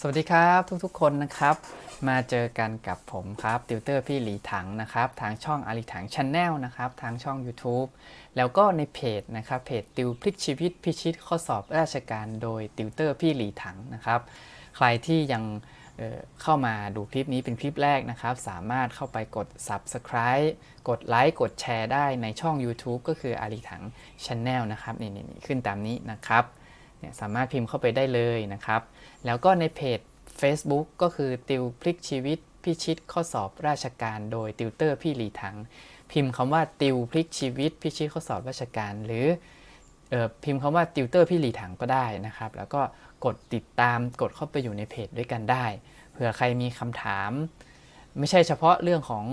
สวัสดีครับทุกๆคนนะครับ มาเจอกันกับผมครับติวเตอร์พี่หลีถังนะครับ ทางช่องอาลีถังช n แนลนะครับ ทางช่อง YouTube แล้วก็ในเพจนะครับเพจติวพลิกชีวิตพิชิตข้อสอบราชการโดยติวเตอร์พี่หลีถังนะครับ ใครที่ยังเเข้ามาดูคลิปนี้เป็นคลิปแรกนะครับ สามารถเข้าไปกด Subscribe กดไลค์กดแชร์ได้ในช่อง YouTube ก็คืออาลีถังช n แนลนะครับนี่ๆๆขึ้นตามนี้นะครับ เนี่ยสามารถพิมพ์เข้าไปได้เลยนะครับ แล้วก็ในเพจ Facebook ก็คือติวพลิกชีวิตพิชิตข้อสอบราชการโดยติวเตอร์พี่หลีถัง พิมพ์คำว่าติวพลิกชีวิตพิชิตข้อสอบราชการ หรือเออพิมพ์คำว่าติวเตอร์พี่หลีถังก็ได้นะครับ แล้วก็กดติดตามกดเข้าไปอยู่ในเพจด้วยกันได้เผื่อใครมีคำถาม ไม่ใช่เฉพาะเรื่องของ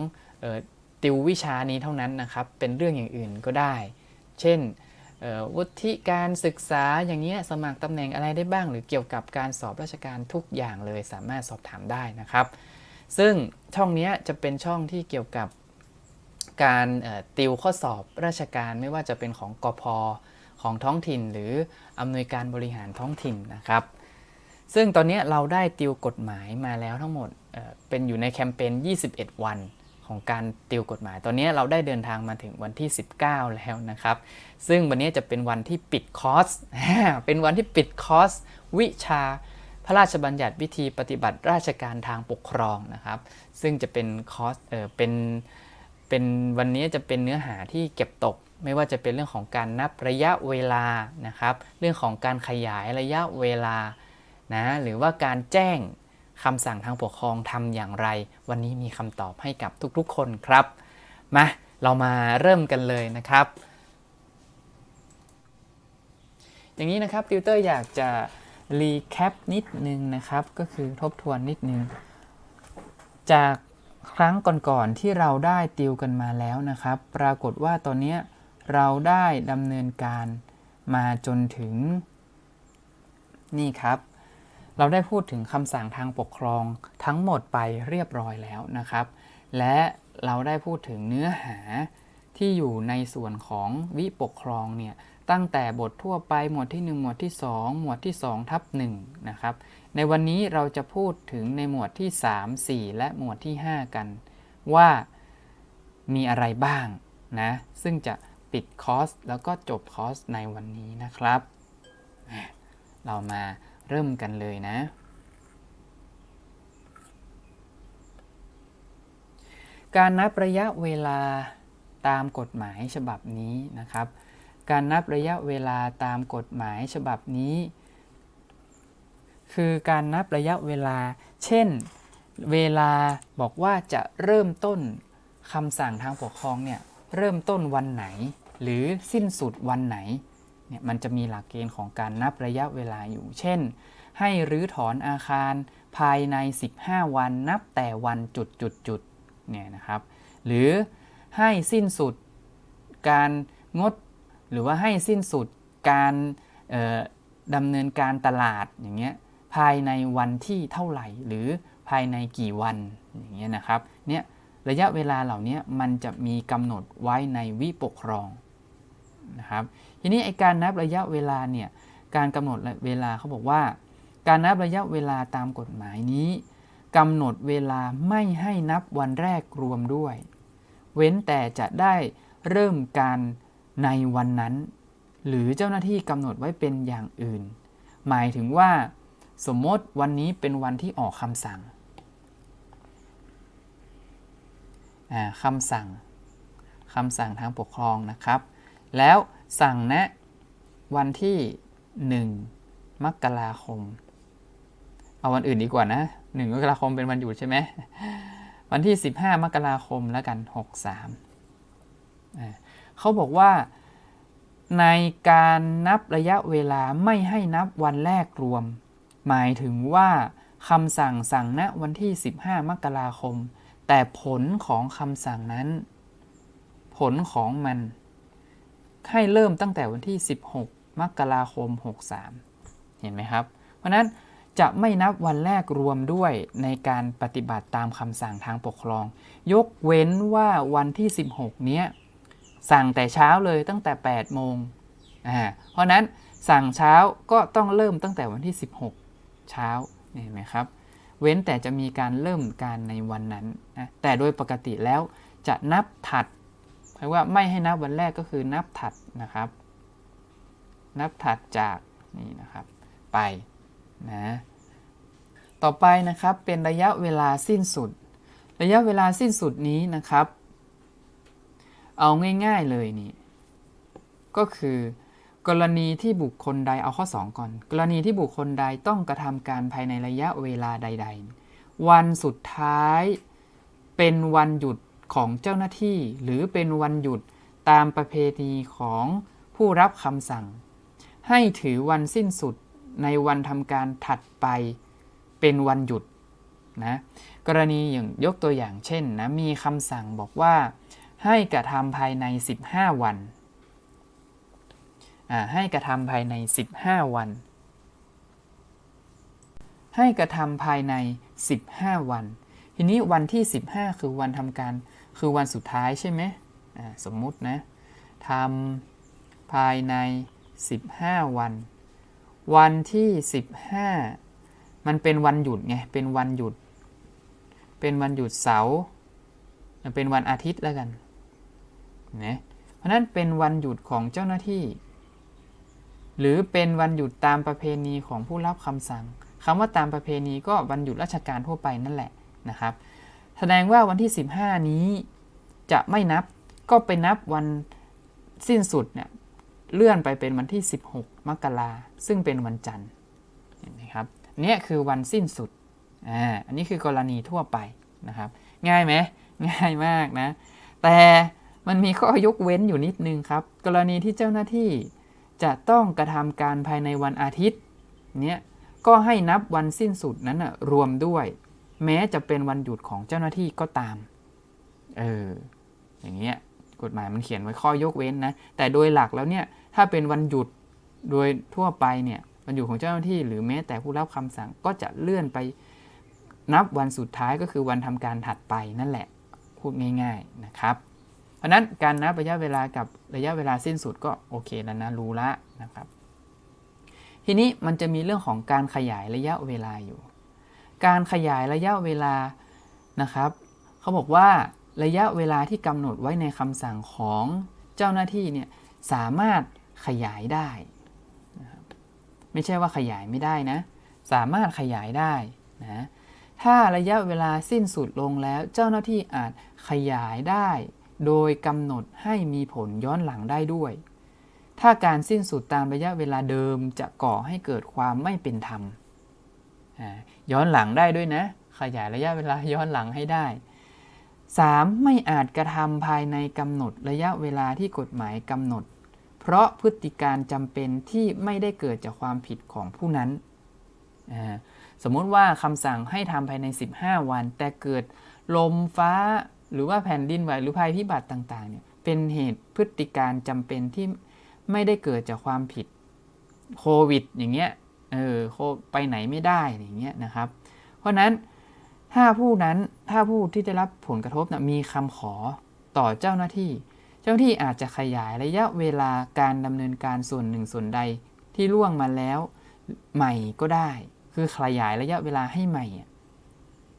ออติววิชานี้เท่านั้นนะครับ เป็นเรื่องอย่างอื่นก็ได้ เช่น วุฒิการศึกษาอย่างเงี้ยสมัครตำแหน่งอะไรได้บ้าง หรือเกี่ยวกับการสอบราชการทุกอย่างเลยสามารถสอบถามได้นะครับ ซึ่งช่องนี้จะเป็นช่องที่เกี่ยวกับการติวข้อสอบราชการไม่ว่าจะเป็นของกพของท้องถิ่น หรืออำนวยการบริหารท้องถิ่นนะครับ ซึ่งตอนนี้เราได้ติวกฎหมายมาแล้วทั้งหมดเเป็นอยู่ในแคมเปญ21 วัน ของการติวกฎหมาย ตอนนี้เราได้เดินทางมาถึงวันที่ 19 แล้วนะครับ ซึ่งวันนี้จะเป็นวันที่ปิดคอร์ส เป็นวันที่ปิดคอร์ส วิชาพระราชบัญญัติวิธีปฏิบัติราชการทางปกครองนะครับ ซึ่งจะเป็นคอร์ส เออเป็น เป็นวันนี้จะเป็นเนื้อหาที่เก็บตก ไม่ว่าจะเป็นเรื่องของการนับระยะเวลานะครับ เรื่องของการขยายระยะเวลานะ หรือว่าการแจ้ง คำสั่งทางปกครองทำอย่างไร วันนี้มีคำตอบให้กับทุกๆ คนครับมาเรามาเริ่มกันเลยนะครับ อย่างนี้นะครับติวเตอร์อยากจะรีแคปนิดนึงนะครับ ก็คือทบทวนนิดนึง จากครั้งก่อนๆที่เราได้ติวกันมาแล้วนะครับ ปรากฏว่าตอนนี้เราได้ดำเนินการมาจนถึงนี่ครับ เราได้พูดถึงคำสั่งทางปกครองทั้งหมดไปเรียบร้อยแล้วนะครับ และเราได้พูดถึงเนื้อหาที่อยู่ในส่วนของวิปกครองเนี่ยตั้งแต่บททั่วไปหมวดที่ 1 หมวดที่ 2 หมวดที่2ทับ1นะครับ ในวันนี้เราจะพูดถึงในหมวดที่ 3 4 และหมวดที่ 5 กัน ว่ามีอะไรบ้างนะซึ่งจะปิดคอร์สแล้วก็จบคอร์สในวันนี้นะครับ เรามา เริ่มกันเลยนะ การนับระยะเวลาตามกฎหมายฉบับนี้นะครับ การนับระยะเวลาตามกฎหมายฉบับนี้ คือการนับระยะเวลา เช่น เวลาบอกว่าจะเริ่มต้นคำสั่งทางปกครองเนี่ยเริ่มต้นวันไหน หรือสิ้นสุดวันไหน เนี่ยมันจะมีหลักเกณฑ์ของการนับระยะเวลาอยู่ เช่น ให้รื้อถอนอาคารภายใน 15 วันนับแต่วันจุดจุดจุดเนี่ยนะครับ หรือให้สิ้นสุดการงดหรือว่าให้สิ้นสุดการดำเนินการตลาดอย่างเงี้ยภายในวันที่เท่าไหร่ หรือภายในกี่วันอย่างเงี้ยนะครับเนี่ยระยะเวลาเหล่านี้มันจะมีกำหนดไว้ในวิปกครอง นะครับทีนี้ไอการนับระยะเวลาเนี่ยการกำหนดเวลาเขาบอกว่า การนับระยะเวลาตามกฎหมายนี้กำหนดเวลาไม่ให้นับวันแรกรวมด้วย เว้นแต่จะได้เริ่มการในวันนั้น หรือเจ้าหน้าที่กำหนดไว้เป็นอย่างอื่น หมายถึงว่า สมมติวันนี้เป็นวันที่ออกคำสั่งอ่าคำสั่งคำสั่งทางปกครองนะครับ แล้วสั่งแนะวันที่ 1 มกราคม เอาวันอื่นดีกว่านะ 1 มกราคมเป็นวันหยุดใช่ไหม วันที่ 15 มกราคมแล้วกัน 63เขาบอกว่าในการนับระยะเวลาไม่ให้นับวันแรกรวม หมายถึงว่าคำสั่งสั่งณวันที่ 15 มกราคม แต่ผลของคำสั่งนั้น ผลของมัน ให้เริ่มตั้งแต่วันที่ 16 มกราคม 63 เห็นไหมครับ เพราะนั้นจะไม่นับวันแรกรวมด้วยในการปฏิบัติตามคำสั่งทางปกครอง ยกเว้นว่าวันที่ 16 เนี้ยสั่งแต่เช้าเลยตั้งแต่ 8 โมงอ่าเพราะนั้นสั่งเช้าก็ต้องเริ่มตั้งแต่วันที่ 16 เช้าเห็นไหมครับ เว้นแต่จะมีการเริ่มการในวันนั้นนะแต่โดยปกติแล้วจะนับถัด หมายว่าไม่ให้นับวันแรกก็คือนับถัดนะครับ นับถัดจากนี่นะครับไปนะต่อไปนะครับเป็นระยะเวลาสิ้นสุด ระยะเวลาสิ้นสุดนี้นะครับ เอาง่ายๆเลยนี่ก็คือกรณีที่บุคคลใดเอาข้อ 2 ก่อน กรณีที่บุคคลใดต้องกระทำการภายในระยะเวลาใด ๆ วันสุดท้ายเป็นวันหยุด ของเจ้าหน้าที่ หรือเป็นวันหยุดตามประเพณีของผู้รับคำสั่ง ให้ถือวันสิ้นสุดในวันทำการถัดไปเป็นวันหยุดนะกรณีอย่างยกตัวอย่างเช่นนะมีคำสั่งบอกว่า ให้กระทำภายใน 15 วันให้กระทำภายใน 15 วัน ให้กระทำภายใน 15 วัน ทีนี้วันที่ 15 คือวันทำการ คือวันสุดท้ายใช่ไหมสมมุตินะทำภายใน 15 วัน วันที่ 15 มันเป็นวันหยุดไงเป็นวันหยุด เป็นวันหยุดเสาร์เป็นวันอาทิตย์แล้วกันนะเพราะนั้นเป็นวันหยุดของเจ้าหน้าที่ หรือเป็นวันหยุดตามประเพณีของผู้รับคำสั่งคำว่าตามประเพณีก็วันหยุดราชการทั่วไปนั่นแหละนะครับ แสดงว่าวันที่ 15 นี้จะไม่นับก็ไปนับวันสิ้นสุดเนี่ยเลื่อนไปเป็นวันที่ 16 มกราซึ่งเป็นวันจันทร์เห็นไหมครับเนี่ยคือวันสิ้นสุดอ่าอันนี้คือกรณีทั่วไปนะครับ ง่ายไหมง่ายมากนะ แต่มันมีข้อยกเว้นอยู่นิดนึงครับ กรณีที่เจ้าหน้าที่จะต้องกระทำการภายในวันอาทิตย์ เนี่ยก็ให้นับวันสิ้นสุดนั้นนะรวมด้วย แม้จะเป็นวันหยุดของเจ้าหน้าที่ก็ตาม เออ อย่างเงี้ย กฎหมายมันเขียนไว้ข้อยกเว้นนะ แต่โดยหลักแล้วเนี่ย ถ้าเป็นวันหยุดโดยทั่วไปเนี่ย วันหยุดของเจ้าหน้าที่ หรือแม้แต่ผู้รับคำสั่งก็จะเลื่อนไปนับวันสุดท้ายก็คือวันทำการถัดไปนั่นแหละ พูดง่าย ๆนะครับ เพราะนั้นการนับระยะเวลากับระยะเวลาสิ้นสุดก็โอเคแล้วนะรู้ละนะครับ ทีนี้มันจะมีเรื่องของการขยายระยะเวลาอยู่ การขยายระยะเวลานะครับเขาบอกว่าระยะเวลาที่กำหนดไว้ในคำสั่งของเจ้าหน้าที่เนี่ยสามารถขยายได้นะไม่ใช่ว่าขยายไม่ได้นะ สามารถขยายได้นะถ้าระยะเวลาสิ้นสุดลงแล้ว เจ้าหน้าที่อาจขยายได้ โดยกำหนดให้มีผลย้อนหลังได้ด้วย ถ้าการสิ้นสุดตามระยะเวลาเดิมจะก่อให้เกิดความไม่เป็นธรรม ย้อนหลังได้ด้วยนะ ขยายระยะเวลาย้อนหลังให้ได้ 3. ไม่อาจกระทำภายในกำหนดระยะเวลาที่กฎหมายกำหนด เพราะพฤติการจำเป็นที่ไม่ได้เกิดจากความผิดของผู้นั้น สมมุติว่าคำสั่งให้ทำภายใน 15 วัน แต่เกิดลมฟ้าหรือว่าแผ่นดินไหวหรือภัยพิบัติต่างๆเนี่ยเป็นเหตุพฤติการจำเป็นที่ไม่ได้เกิดจากความผิดโควิด อย่างเงี้ย เออไปไหนไม่ได้อย่างเงี้ยนะครับ เพราะนั้นถ้าผู้นั้นถ้าผู้ที่ได้รับผลกระทบนะมีคำขอต่อเจ้าหน้าที่ เจ้าหน้าที่อาจจะขยายระยะเวลาการดำเนินการส่วนหนึ่งส่วนใดที่ล่วงมาแล้วใหม่ก็ได้ คือขยายระยะเวลาให้ใหม่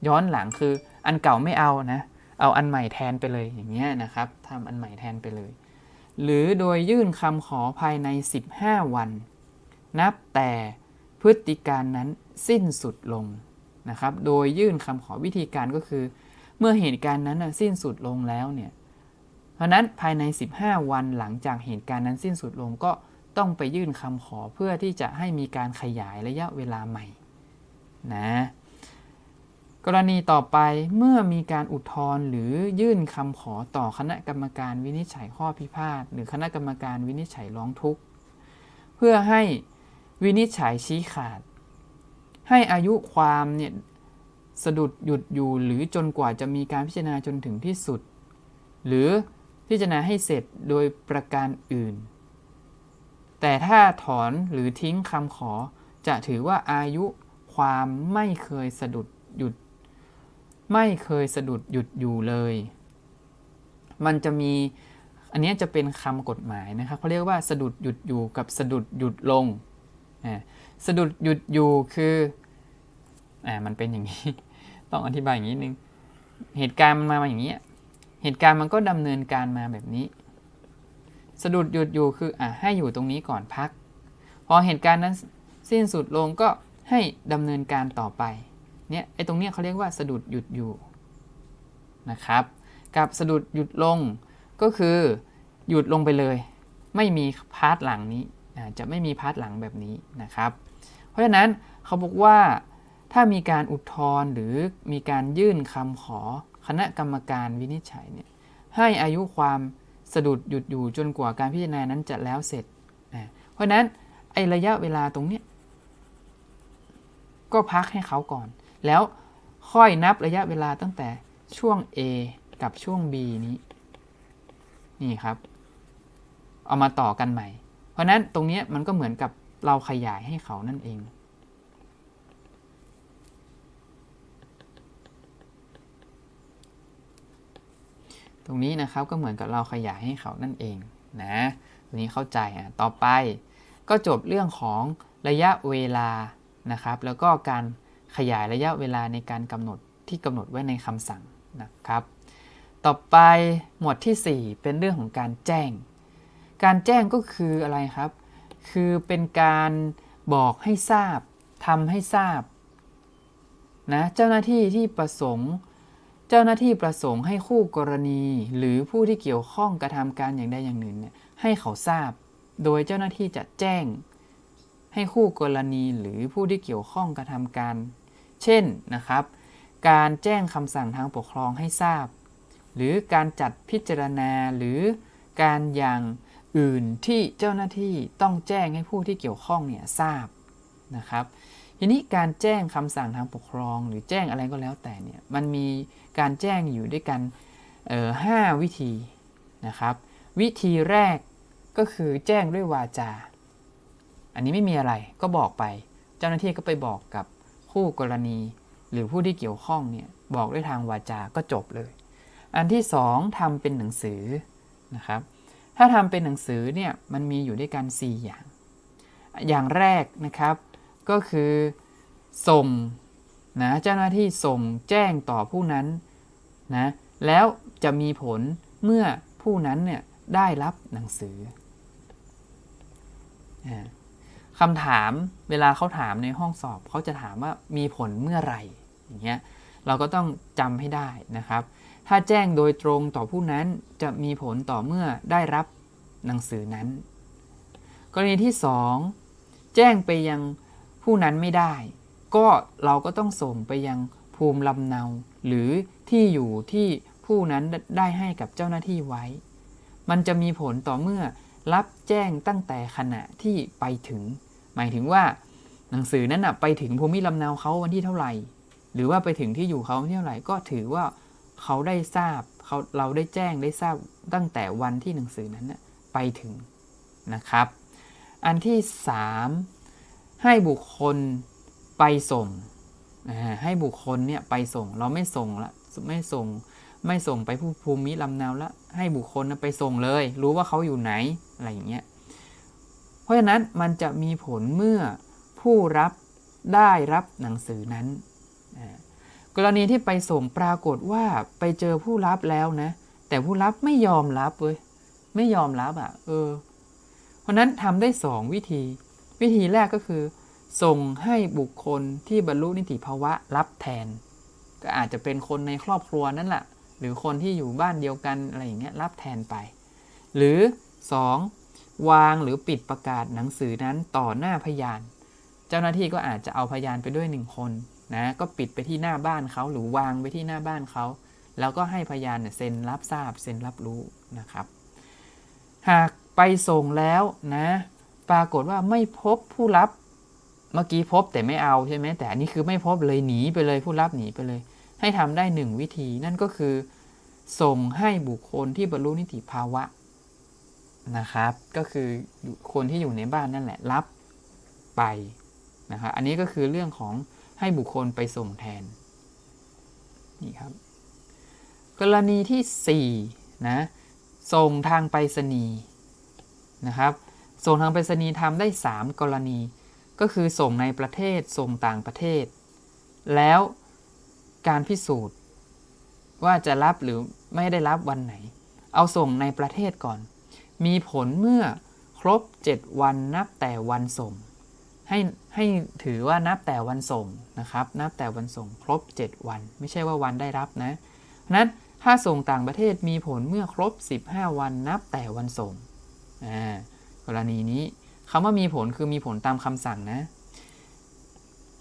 ย้อนหลังคืออันเก่าไม่เอานะเอาอันใหม่แทนไปเลยอย่างเงี้ยนะครับทำอันใหม่แทนไปเลย หรือโดยยื่นคำขอภายใน 15 วัน นับแต่ พฤติการนั้นสิ้นสุดลงนะครับ โดยยื่นคำขอวิธีการก็คือ เมื่อเหตุการณ์นั้นสิ้นสุดลงแล้วเนี่ย เพราะนั้นภายใน 15 วันหลังจากเหตุการณ์นั้นสิ้นสุดลงก็ต้องไปยื่นคำขอเพื่อที่จะให้มีการขยายระยะเวลาใหม่นะกรณีต่อไปเมื่อมีการอุทธรณ์หรือยื่นคำขอต่อคณะกรรมการวินิจฉัยข้อพิพาทหรือคณะกรรมการวินิจฉัยร้องทุกข์ เพื่อให้ วินิจฉัยชี้ขาด ให้อายุความเนี่ยสะดุดหยุดอยู่หรือจนกว่าจะมีการพิจารณาจนถึงที่สุด หรือพิจารณาให้เสร็จโดยประการอื่น แต่ถ้าถอนหรือทิ้งคำขอจะถือว่าอายุความไม่เคยสะดุดหยุด ไม่เคยสะดุดหยุดอยู่เลย มันจะมีอันนี้จะเป็นคำกฎหมายนะครับเขาเรียกว่าสะดุดหยุดอยู่กับสะดุดหยุดลง สะดุดหยุดอยู่คืออ่ามันเป็นอย่างนี้ ต้องอธิบายอย่างนี้นึง เหตุการณ์มันมาอย่างนี้ เหตุการณ์มันก็ดำเนินการมาแบบนี้ สะดุดหยุดอยู่คืออะให้อยู่ตรงนี้ก่อนพัก พอเหตุการณ์นั้นสิ้นสุดลงก็ให้ดำเนินการต่อไป เนี่ยไอ้ตรงเนี้ยเขาเรียกว่าสะดุดหยุดอยู่นะครับ กับสะดุดหยุดลงก็คือหยุดลงไปเลย ไม่มีพาร์ทหลังนี้ จะไม่มีพาร์ทหลังแบบนี้นะครับ เพราะฉะนั้นเขาบอกว่าถ้ามีการอุทธรณ์หรือมีการยื่นคำขอคณะกรรมการวินิจฉัยเนี่ยให้อายุความสะดุดหยุดอยู่จนกว่าการพิจารณานั้นจะแล้วเสร็จอ่าเพราะฉะนั้นไอระยะเวลาตรงเนี้ยก็พักให้เขาก่อน แล้วค่อยนับระยะเวลาตั้งแต่ช่วง A กับช่วง B นี้ นี่ครับ เอามาต่อกันใหม่ เพราะนั้นตรงนี้มันก็เหมือนกับเราขยายให้เขานั่นเอง ตรงนี้นะครับก็เหมือนกับเราขยายให้เขานั่นเองนะตรงนี้เข้าใจอะต่อไปก็จบเรื่องของระยะเวลานะครับ แล้วก็การขยายระยะเวลาในการกำหนดที่กำหนดไว้ในคำสั่งนะครับ ต่อไปหมวดที่ 4 เป็นเรื่องของการแจ้ง การแจ้งก็คืออะไรครับ คือเป็นการบอกให้ทราบทำให้ทราบนะเจ้าหน้าที่ที่ประสงค์ เจ้าหน้าที่ประสงค์ให้คู่กรณี หรือผู้ที่เกี่ยวข้องกระทำการอย่างใดอย่างหนึ่งเนี่ยให้เขาทราบ โดยเจ้าหน้าที่จะแจ้ง ให้คู่กรณีหรือผู้ที่เกี่ยวข้องกระทำการ เช่นนะครับ การแจ้งคำสั่งทางปกครองให้ทราบ หรือการจัดพิจารณาหรือการอย่าง อื่นที่เจ้าหน้าที่ต้องแจ้งให้ผู้ที่เกี่ยวข้องเนี่ยทราบนะครับ ทีนี้การแจ้งคำสั่งทางปกครอง หรือแจ้งอะไรก็แล้วแต่เนี่ยมันมีการแจ้งอยู่ด้วยกันห้าวิธีนะครับ วิธีแรกก็คือแจ้งด้วยวาจา อันนี้ไม่มีอะไรก็บอกไป เจ้าหน้าที่ก็ไปบอกกับคู่กรณี หรือผู้ที่เกี่ยวข้องเนี่ยบอกด้วยทางวาจาก็จบเลย อันที่สองทำเป็นหนังสือนะครับ ถ้าทำเป็นหนังสือเนี่ยมันมีอยู่ด้วยกัน 4 อย่าง อย่างแรกนะครับก็คือส่งนะเจ้าหน้าที่ส่งแจ้งต่อผู้นั้นนะแล้วจะมีผลเมื่อผู้นั้นเนี่ยได้รับหนังสือคำถามเวลาเขาถามในห้องสอบเขาจะถามว่ามีผลเมื่อไหร่อย่างเงี้ยเราก็ต้องจำให้ได้นะครับ ถ้าแจ้งโดยตรงต่อผู้นั้นจะมีผลต่อเมื่อได้รับหนังสือนั้น กรณีที่ 2 แจ้งไปยังผู้นั้นไม่ได้ ก็เราก็ต้องส่งไปยังภูมิลำเนา หรือที่อยู่ที่ผู้นั้นได้ให้กับเจ้าหน้าที่ไว้ มันจะมีผลต่อเมื่อรับแจ้งตั้งแต่ขณะที่ไปถึง หมายถึงว่า หนังสือนั้นนะไปถึงภูมิลำเนาเขาวันที่เท่าไหร่ หรือว่าไปถึงที่อยู่เขาวันที่เท่าไหร่ก็ถือว่า เขาได้ทราบเขาเราได้แจ้งได้ทราบตั้งแต่วันที่หนังสือนั้นนะไปถึงนะครับ อันที่ 3 ให้บุคคลไปส่งให้บุคคลเนี่ยไปส่งเราไม่ส่งละไม่ส่งไม่ส่งไปผู้ภูมิลำเนาละให้บุคคลนะไปส่งเลย รู้ว่าเขาอยู่ไหนอะไรอย่างเงี้ยเพราะฉะนั้นมันจะมีผลเมื่อผู้รับได้รับหนังสือนั้น กรณีที่ไปส่งปรากฏว่าไปเจอผู้รับแล้วนะ แต่ผู้รับไม่ยอมรับเว้ยไม่ยอมรับอะ เออ เพราะนั้นทำได้2วิธี วิธีแรกก็คือ ส่งให้บุคคลที่บรรลุนิติภาวะรับแทน ก็อาจจะเป็นคนในครอบครัวนั่นแหละหรือคนที่อยู่บ้านเดียวกันอะไรอย่างเงี้ยรับแทนไป หรือ 2. วางหรือปิดประกาศหนังสือนั้นต่อหน้าพยาน เจ้าหน้าที่ก็อาจจะเอาพยานไปด้วยหนึ่งคน นะก็ปิดไปที่หน้าบ้านเขาหรือวางไปที่หน้าบ้านเขา แล้วก็ให้พยานเนี่ยเซ็นรับทราบเซ็นรับรู้นะครับ หากไปส่งแล้วนะปรากฏว่าไม่พบผู้รับเมื่อกี้พบแต่ไม่เอาใช่ไหมแต่อันนี้คือไม่พบเลยหนีไปเลยผู้รับหนีไปเลย ให้ทำได้หนึ่งวิธีนั่นก็คือ ส่งให้บุคคลที่บรรลุนิติภาวะนะครับ ก็คือคนที่อยู่ในบ้านนั่นแหละรับไปนะครับอันนี้ก็คือเรื่องของ ให้บุคคลไปส่งแทนนี่ครับ กรณีที่4นะส่งทางไปรษณีย์นะครับ ส่งทางไปรษณีย์ทำได้ 3 กรณี ก็คือส่งในประเทศส่งต่างประเทศ แล้วการพิสูจน์ ว่าจะรับหรือไม่ได้รับวันไหน เอาส่งในประเทศก่อน มีผลเมื่อครบ 7 วันนับแต่วันส่ง ให้ให้ถือว่านับแต่วันส่งนะครับ นับแต่วันส่งครบ 7 วัน ไม่ใช่ว่าวันได้รับนะเพราะนั้นถ้าส่งต่างประเทศมีผลเมื่อครบ 15 วันนับแต่วันส่งกรณีนี้คำว่ามีผลคือมีผลตามคำสั่งนะ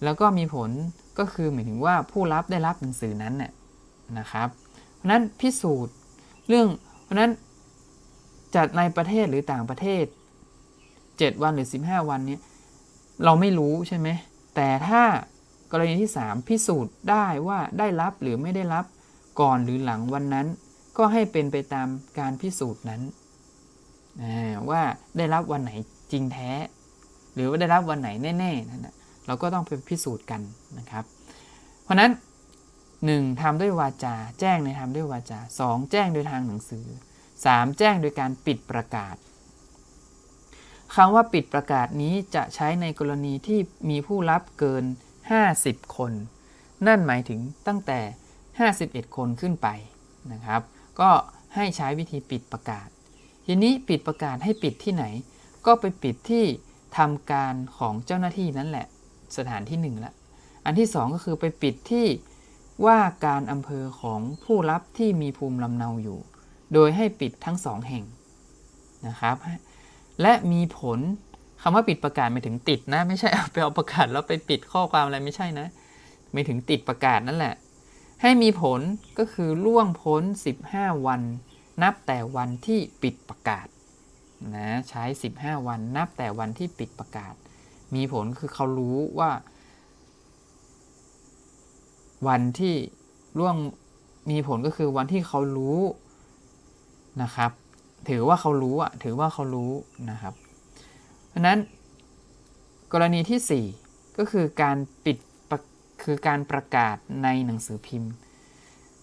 แล้วก็มีผลก็คือหมายถึงว่าผู้รับได้รับหนังสือนั้นน่ะนะครับ เพราะนั้นพิสูจน์เรื่องเพราะฉะนั้นจัดในประเทศหรือต่างประเทศ 7 วันหรือ 15 วันเนี้ย เราไม่รู้ใช่ไหมแต่ถ้ากรณีที่ 3 พิสูจน์ได้ว่าได้รับหรือไม่ได้รับก่อนหรือหลังวันนั้น ก็ให้เป็นไปตามการพิสูจน์นั้นว่าได้รับวันไหนจริงแท้ หรือว่าได้รับวันไหนแน่ๆนั่นนะเราก็ต้องไปพิสูจน์กันนะครับ เพราะฉะนั้น 1. ทำด้วยวาจา แจ้งในทำด้วยวาจา 2. แจ้งโดยทางหนังสือ 3. แจ้งโดยการปิดประกาศ คำว่าปิดประกาศนี้จะใช้ในกรณีที่มีผู้รับเกิน 50 คน นั่นหมายถึงตั้งแต่ 51 คนขึ้นไปนะครับ ก็ให้ใช้วิธีปิดประกาศ ทีนี้ปิดประกาศให้ปิดที่ไหน ก็ไปปิดที่ทำการของเจ้าหน้าที่นั่นแหละ สถานที่หนึ่งละ อันที่สองก็คือไปปิดที่ว่าการอำเภอของผู้รับที่มีภูมิลำเนาอยู่ โดยให้ปิดทั้งสองแห่งนะครับ และมีผลคำว่าปิดประกาศหมายถึงติดนะ ไม่ใช่เอาไปเอาประกาศแล้วไปปิดข้อความอะไรไม่ใช่นะหมายถึงติดประกาศนั่นแหละ ให้มีผลก็คือล่วงพ้น 15 วัน นับแต่วันที่ปิดประกาศนะใช้ 15 วันนับแต่วันที่ปิดประกาศ มีผลคือเขารู้ว่า วันที่ล่วงมีผลก็คือวันที่เขารู้นะครับ ถือว่าเขารู้อะถือว่าเขารู้นะครับเพราะนั้นกรณีที่ 4 ก็คือการปิดปคือการประกาศในหนังสือพิมพ์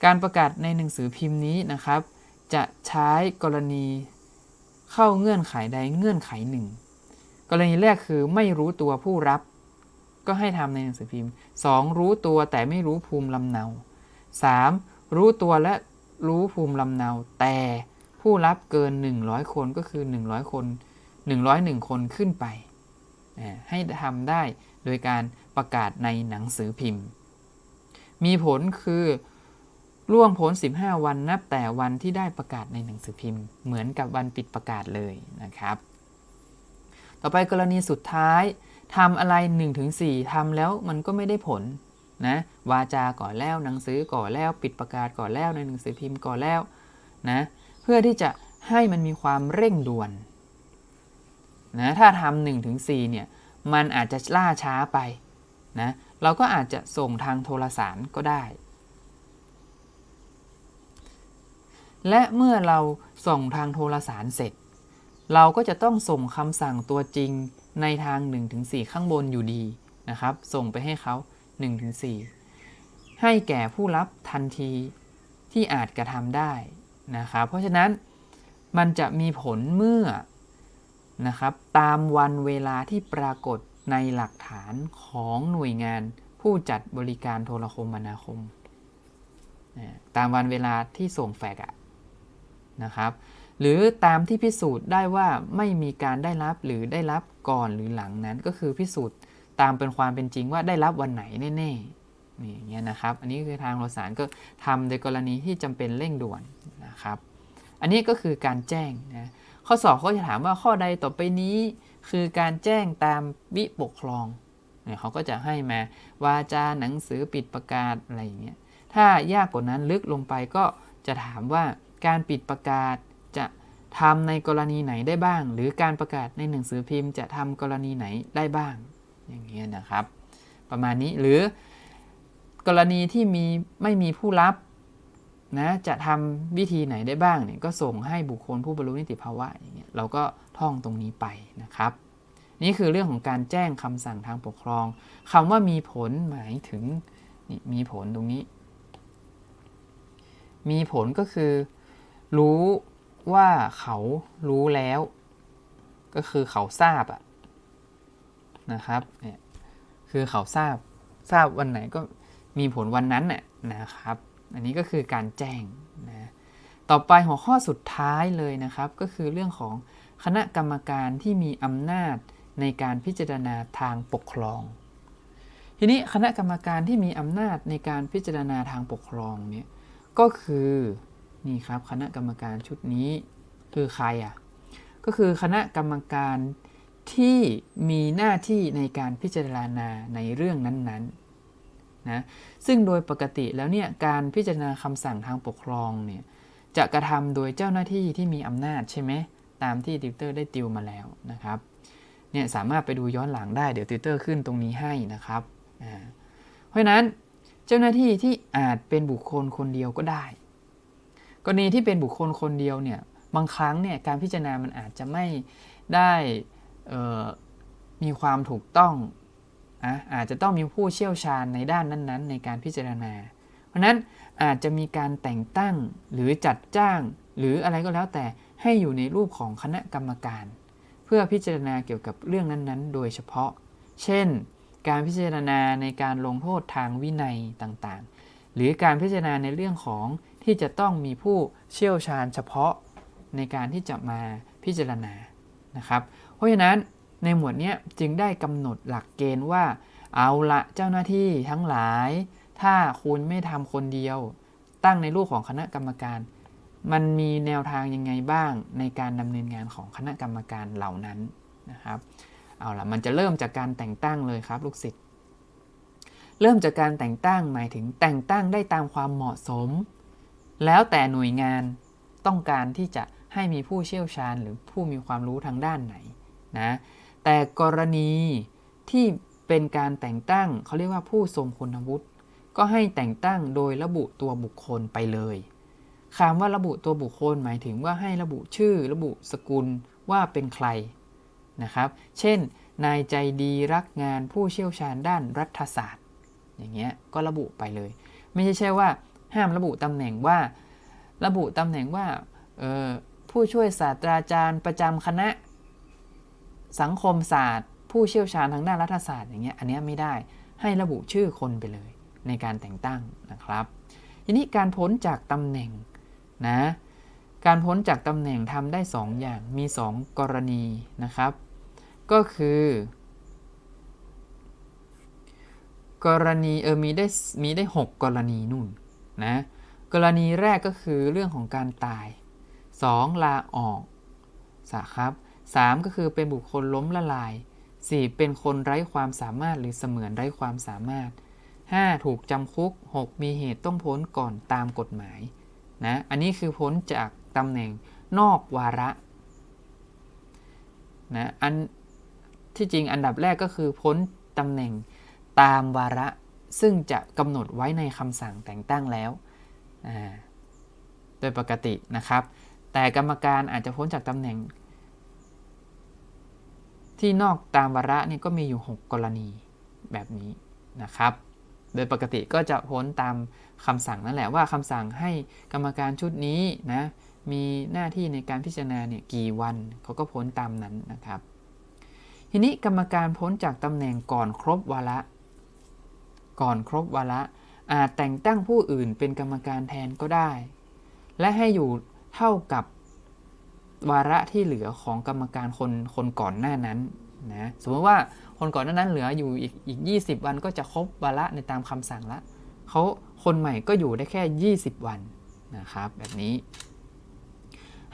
การประกาศในหนังสือพิมพ์นี้นะครับ จะใช้กรณีเข้าเงื่อนไขใดเงื่อนไขหนึ่งกรณีแรกคือไม่รู้ตัวผู้รับ ก็ให้ทำในหนังสือพิมพ์ 2. รู้ตัวแต่ไม่รู้ภูมิลำเนา 3. รู้ตัวและรู้ภูมิลำเนาแต่ ผู้รับเกิน 100 คนก็คือ 100 คน 101 คนขึ้นไป ให้ทำได้โดยการประกาศในหนังสือพิมพ์ มีผลคือล่วงพ้น15 วันนับแต่วันที่ได้ประกาศในหนังสือพิมพ์ เหมือนกับวันปิดประกาศเลยนะครับ ต่อไปกรณีสุดท้ายทำอะไร 1-4ทำแล้วมันก็ไม่ได้ผลนะวาจาก่อนแล้วหนังสือก่อนแล้ว ปิดประกาศก่อนแล้วในหนังสือพิมพ์ก่อนแล้วนะ เพื่อที่จะให้มันมีความเร่งด่วนนะถ้าทำหนึ่งถึงสี่เนี่ยมันอาจจะล่าช้าไปนะเราก็อาจจะส่งทางโทรสารก็ได้ และเมื่อเราส่งทางโทรสารเสร็จ เราก็จะต้องส่งคำสั่งตัวจริงในทาง 1-4 ข้างบนอยู่ดีนะครับ ส่งไปให้เขา 1-4 ให้แก่ผู้รับทันทีที่อาจกระทำได้ นะครับเพราะฉะนั้นมันจะมีผลเมื่อนะครับตามวันเวลาที่ปรากฏในหลักฐานของหน่วยงานผู้จัดบริการโทรคมนาคมตามวันเวลาที่ส่งแฟกอะนะครับ หรือตามที่พิสูจน์ได้ว่าไม่มีการได้รับหรือได้รับก่อนหรือหลังนั้นก็คือพิสูจน์ตามเป็นความเป็นจริงว่าได้รับวันไหนแน่ๆ นี่อย่างเงี้ยนะครับ อันนี้คือทางโทรสารก็ทำในกรณีที่จำเป็นเร่งด่วนนะครับ อันนี้ก็คือการแจ้งนะข้อสอบเขาจะถามว่าข้อใดต่อไปนี้คือการแจ้งตามวิปกครองเนี่ยเขาก็จะให้มาวาจาหนังสือปิดประกาศอะไรอย่างเงี้ยถ้ายากกว่านั้นลึกลงไปก็จะถามว่าการปิดประกาศจะทำในกรณีไหนได้บ้าง หรือการประกาศในหนังสือพิมพ์ จะทำกรณีไหนได้บ้าง อย่างเงี้ยนะครับ ประมาณนี้หรือ กรณีที่มีไม่มีผู้รับนะจะทำวิธีไหนได้บ้างเนี่ยก็ส่งให้บุคคลผู้บรรลุนิติภาวะอย่างเงี้ยเราก็ท่องตรงนี้ไปนะครับ นี่คือเรื่องของการแจ้งคำสั่งทางปกครองคำว่ามีผลหมายถึงมีผลตรงนี้ มีผลก็คือ รู้ว่าเขารู้แล้ว ก็คือเขาทราบอะนะครับเนี่ยคือเขาทราบทราบวันไหนก็ มีผลวันนั้นน่ะนะครับ อันนี้ก็คือการแจ้งนะต่อไปหัวข้อสุดท้ายเลยนะครับ ก็คือเรื่องของคณะกรรมการที่มีอำนาจในการพิจารณาทางปกครอง ทีนี้คณะกรรมการที่มีอำนาจในการพิจารณาทางปกครองเนี่ยก็คือนี่ครับคณะกรรมการชุดนี้คือใครอะก็คือคณะกรรมการที่มีหน้าที่ในการพิจารณาในเรื่องนั้นๆ นะซึ่งโดยปกติแล้วเนี่ยการพิจารณาคำสั่งทางปกครองเนี่ยจะกระทำโดยเจ้าหน้าที่ที่มีอำนาจใช่ไหมตามที่ติวเตอร์ได้ติวมาแล้วนะครับเนี่ยสามารถไปดูย้อนหลังได้เดี๋ยวติวเตอร์ขึ้นตรงนี้ให้นะครับเพราะฉะนั้นเจ้าหน้าที่ที่อาจเป็นบุคคลคนเดียวก็ได้ กรณีที่เป็นบุคคลคนเดียวเนี่ยบางครั้งเนี่ยการพิจารณามันอาจจะไม่ได้มีความถูกต้อง อาจจะต้องมีผู้เชี่ยวชาญในด้านนั้นๆ ในการพิจารณา เพราะนั้นอาจจะมีการแต่งตั้งหรือจัดจ้าง หรืออะไรก็แล้วแต่ให้อยู่ในรูปของคณะกรรมการ เพื่อพิจารณาเกี่ยวกับเรื่องนั้นๆ โดยเฉพาะ เช่น การพิจารณาในการลงโทษทางวินัยต่างๆ หรือการพิจารณาในเรื่องของที่จะต้องมีผู้เชี่ยวชาญเฉพาะในการที่จะมาพิจารณานะครับ เพราะฉะนั้น ในหมวดนี้จึงได้กำหนดหลักเกณฑ์ว่า เอาละเจ้าหน้าที่ทั้งหลาย ถ้าคุณไม่ทำคนเดียว ตั้งในรูปของคณะกรรมการ มันมีแนวทางยังไงบ้างในการดำเนินงานของคณะกรรมการเหล่านั้นนะครับ เอาละมันจะเริ่มจากการแต่งตั้งเลยครับลูกศิษย์เริ่มจากการแต่งตั้งหมายถึงแต่งตั้งได้ตามความเหมาะสม แล้วแต่หน่วยงานต้องการที่จะให้มีผู้เชี่ยวชาญหรือผู้มีความรู้ทางด้านไหนนะ แต่กรณีที่เป็นการแต่งตั้งเขาเรียกว่าผู้ทรงคุณวุฒิก็ให้แต่งตั้งโดยระบุตัวบุคคลไปเลยคำว่าระบุตัวบุคคลหมายถึงว่าให้ระบุชื่อระบุสกุลว่าเป็นใครนะครับ เช่น นายใจดีรักงานผู้เชี่ยวชาญด้านรัฐศาสตร์ อย่างเงี้ยก็ระบุไปเลย ไม่ใช่ใช่ว่า ห้ามระบุตำแหน่งว่า ระบุตำแหน่งว่าผู้ช่วยศาสตราจารย์ประจำคณะ สังคมศาสตร์ ผู้เชี่ยวชาญทางด้านรัฐศาสตร์อย่างเงี้ยอันนี้ไม่ได้ให้ระบุชื่อคนไปเลยในการแต่งตั้งนะครับ ทีนี้การพ้นจากตำแหน่งนะการพ้นจากตำแหน่งทำได้ 2 อย่างมี 2 กรณีนะครับ ก็คือ กรณีเออมีได้มีได้ 6 กรณีนู่นนะกรณีแรกก็คือเรื่องของการตาย 2. ลาออกสครับ 3. ก็คือเป็นบุคคลล้มละลาย 4. เป็นคนไร้ความสามารถหรือเสมือนไร้ความสามารถ 5. ถูกจำคุก 6. มีเหตุต้องพ้นก่อนตามกฎหมายนะอันนี้คือพ้นจากตำแหน่งนอกวาระนะอันที่จริงอันดับแรกก็คือพ้นตำแหน่งตามวาระซึ่งจะกำหนดไว้ในคำสั่งแต่งตั้งแล้ว โดยปกตินะครับ แต่กรรมการอาจจะพ้นจากตำแหน่ง ที่นอกตามวาระนี่ก็มีอยู่ 6 กรณีแบบนี้นะครับ โดยปกติก็จะพ้นตามคำสั่งนั่นแหละว่าคำสั่งให้กรรมการชุดนี้นะมีหน้าที่ในการพิจารณาเนี่ยกี่วันเขาก็พ้นตามนั้นนะครับ ทีนี้กรรมการพ้นจากตำแหน่งก่อนครบวาระ ก่อนครบวาระอาจแต่งตั้งผู้อื่นเป็นกรรมการแทนก็ได้ และให้อยู่เท่ากับ วาระที่เหลือของกรรมการคนคนก่อนหน้านั้นนะสมมติว่าคนก่อนหน้านั้นเหลืออยู่อีกอีก 20 วันก็จะครบวาระในตามคำสั่งละเขาคนใหม่ก็อยู่ได้แค่ 20 วันนะครับแบบนี้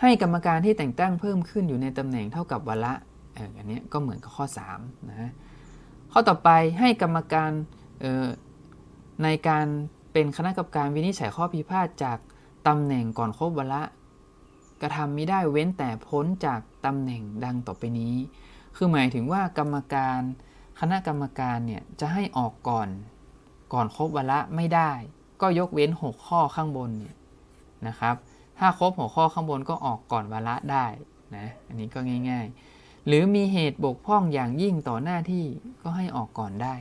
ให้กรรมการที่แต่งตั้งเพิ่มขึ้นอยู่ในตำแหน่งเท่ากับวาระอันนี้ก็เหมือนกับข้อ3นะข้อต่อไปให้กรรมการในการเป็นคณะกรรมการวินิจฉัยข้อพิพาทจากตำแหน่งก่อนครบวาระ กระทำไม่ได้เว้นแต่พ้นจากตำแหน่งดังต่อไปนี้ คือหมายถึงว่ากรรมการคณะกรรมการเนี่ยจะให้ออกก่อน ก่อนครบวาระไม่ได้ ก็ยกเว้น 6 ข้อข้างบนเนี่ยนะครับ ถ้าครบ6ข้อข้างบนก็ออกก่อนวาระได้นะ อันนี้ก็ง่าย ๆ หรือมีเหตุบกพร่องอย่างยิ่งต่อหน้าที่ก็ให้ออกก่อนได้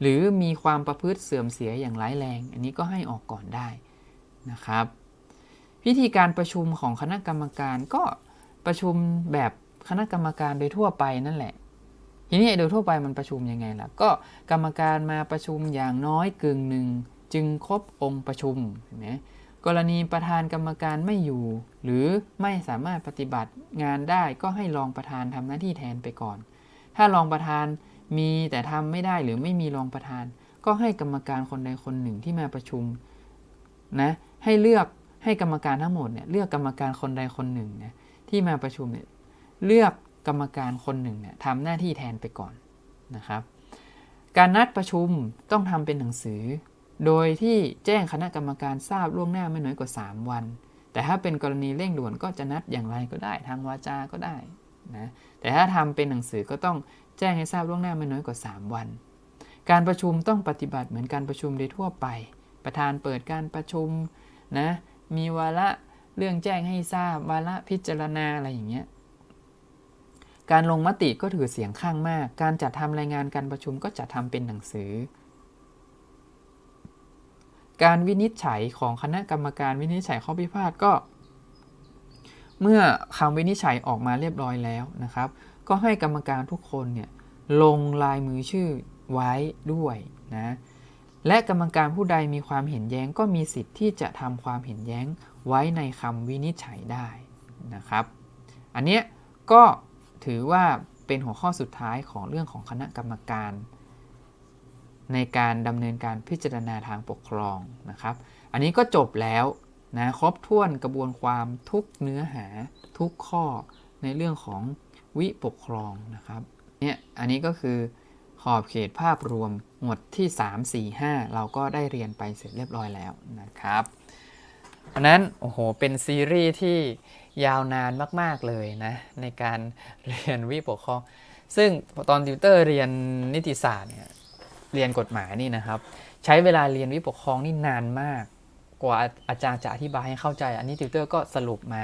หรือมีความประพฤติเสื่อมเสียอย่างร้ายแรง อันนี้ก็ให้ออกก่อนได้นะครับ พิธีการประชุมของคณะกรรมการก็ประชุมแบบคณะกรรมการโดยทั่วไปนั่นแหละ ทีนี้โดยทั่วไปมันประชุมยังไงล่ะ ก็กรรมการมาประชุมอย่างน้อยกึ่งหนึ่งจึงครบองค์ประชุมเห็นไหมกรณีประธานกรรมการไม่อยู่ หรือไม่สามารถปฏิบัติงานได้ก็ให้รองประธานทำหน้าที่แทนไปก่อน ถ้ารองประธานมีแต่ทำไม่ได้หรือไม่มีรองประธาน ก็ให้กรรมการคนใดคนหนึ่งที่มาประชุมนะให้เลือก ให้กรรมการทั้งหมดเนี่ยเลือกกรรมการคนใดคนหนึ่งนะที่มาประชุมเนี่ยเลือกกรรมการคนหนึ่งเนี่ยทำหน้าที่แทนไปก่อนนะครับ การนัดประชุมต้องทำเป็นหนังสือ โดยที่แจ้งคณะกรรมการทราบล่วงหน้าไม่น้อยกว่า 3 วัน แต่ถ้าเป็นกรณีเร่งด่วนก็จะนัดอย่างไรก็ได้ ทางวาจาก็ได้นะแต่ถ้าทำเป็นหนังสือก็ต้องแจ้งให้ทราบล่วงหน้าไม่น้อยกว่า 3 วัน การประชุมต้องปฏิบัติเหมือนการประชุมโดยทั่วไป ประธานเปิดการประชุมนะ มีวาระเรื่องแจ้งให้ทราบวาระพิจารณาอะไรอย่างเงี้ยการลงมติก็ถือเสียงข้างมาก การจัดทำรายงานการประชุมก็จะทำเป็นหนังสือ การวินิจฉัยของคณะกรรมการวินิจฉัยข้อพิพาทก็ เมื่อคำวินิจฉัยออกมาเรียบร้อยแล้วนะครับ ก็ให้กรรมการทุกคนเนี่ยลงลายมือชื่อไว้ด้วยนะ และกรรมการผู้ใดมีความเห็นแย้งก็มีสิทธิ์ที่จะทำความเห็นแย้งไว้ในคำวินิจฉัยได้นะครับ อันเนี้ยก็ถือว่าเป็นหัวข้อสุดท้ายของเรื่องของคณะกรรมการ ในการดำเนินการพิจารณาทางปกครองนะครับ อันนี้ก็จบแล้วนะครบถ้วนกระบวนความทุกเนื้อหาทุกข้อในเรื่องของวิปกครองนะครับเนี่ยอันนี้ก็คือ ขอบเขตภาพรวมหมวดที่ 3 4 5 เราก็ได้เรียนไปเสร็จเรียบร้อยแล้วนะครับเพราะนั้นโอ้โหเป็นซีรีส์ที่ยาวนานมาก ๆ เลยนะ ในการเรียนวิปกครอง ซึ่งตอนติวเตอร์เรียนนิติศาสตร์เนี่ยเรียนกฎหมายนี่นะครับ ใช้เวลาเรียนวิปกครองนี่นานมาก กว่าอาจารย์จะอธิบายให้เข้าใจ อันนี้ติวเตอร์ก็สรุปมา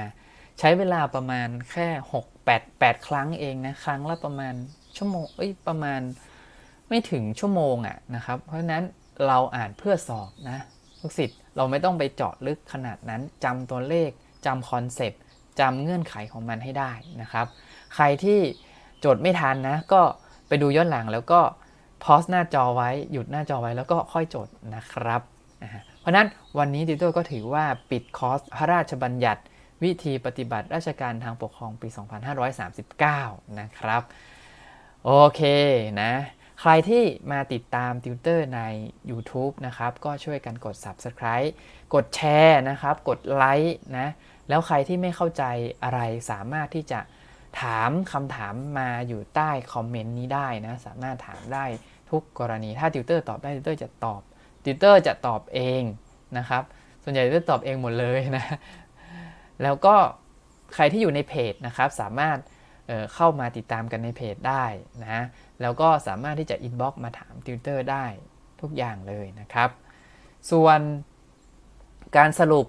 ใช้เวลาประมาณแค่ 6 8 8 ครั้งเองนะ ครั้งละประมาณชั่วโมงเอ้ยประมาณ ไม่ถึงชั่วโมงอะนะครับ เพราะฉะนั้นเราอ่านเพื่อสอบนะลูกศิษย์เราไม่ต้องไปเจาะลึกขนาดนั้นจำตัวเลขจำคอนเซปต์จำเงื่อนไขของมันให้ได้นะครับ ใครที่โจทย์ไม่ทันนะก็ไปดูย้อนหลังแล้วก็พอสหน้าจอไว้หยุดหน้าจอไว้แล้วก็ค่อยโจทย์นะครับ เพราะฉะนั้นวันนี้ติวเตอร์ก็ถือว่าปิดคอร์สพระราชบัญญัติ วิธีปฏิบัติราชการทางปกครองปี 2539 นะครับ โอเคนะ ใครที่มาติดตามติวเตอร์ใน YouTube นะครับ ก็ช่วยกันกด Subscribe กดแชร์นะครับ กดไลค์นะ แล้วใครที่ไม่เข้าใจอะไรสามารถที่จะถามคำถามมาอยู่ใต้คอมเมนต์นี้ได้นะ สามารถถามได้ทุกกรณี ถ้าติวเตอร์ตอบได้ติวเตอร์จะตอบติวเตอร์จะตอบเองนะครับ ส่วนใหญ่ติวเตอร์ตอบเองหมดเลยนะ แล้วก็ใครที่อยู่ในเพจนะครับ สามารถ เข้ามาติดตามกันในเพจได้นะแล้วก็สามารถที่จะอินบ็อกมาถามติวเตอร์ได้ทุกอย่างเลยนะครับ ส่วนการสรุป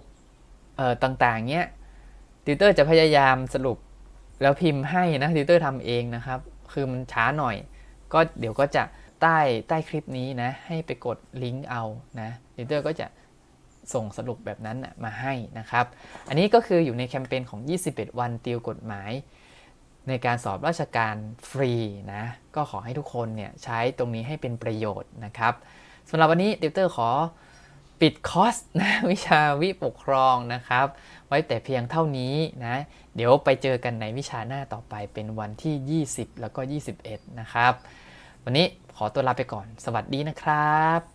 ต่างๆเนี้ยติวเตอร์จะพยายามสรุปแล้วพิมพ์ให้นะติวเตอร์ทำเองนะครับ คือมันช้าหน่อย ก็เดี๋ยวก็จะใต้ใต้คลิปนี้นะ ให้ไปกดลิงก์เอานะติวเตอร์ก็จะส่งสรุปแบบนั้นมาให้นะครับ อันนี้ก็คืออยู่ในแคมเปญของ 21 วันติวกฎหมาย ในการสอบราชการฟรีนะ ก็ขอให้ทุกคนเนี่ยใช้ตรงนี้ให้เป็นประโยชน์นะครับสำหรับวันนี้ติวเตอร์ขอปิดคอร์สนะวิชาวิปกครองนะครับ ไว้แต่เพียงเท่านี้นะ เดี๋ยวไปเจอกันในวิชาหน้าต่อไปเป็นวันที่ 20 แล้วก็ 21 นะครับ วันนี้ขอตัวลาไปก่อน สวัสดีนะครับ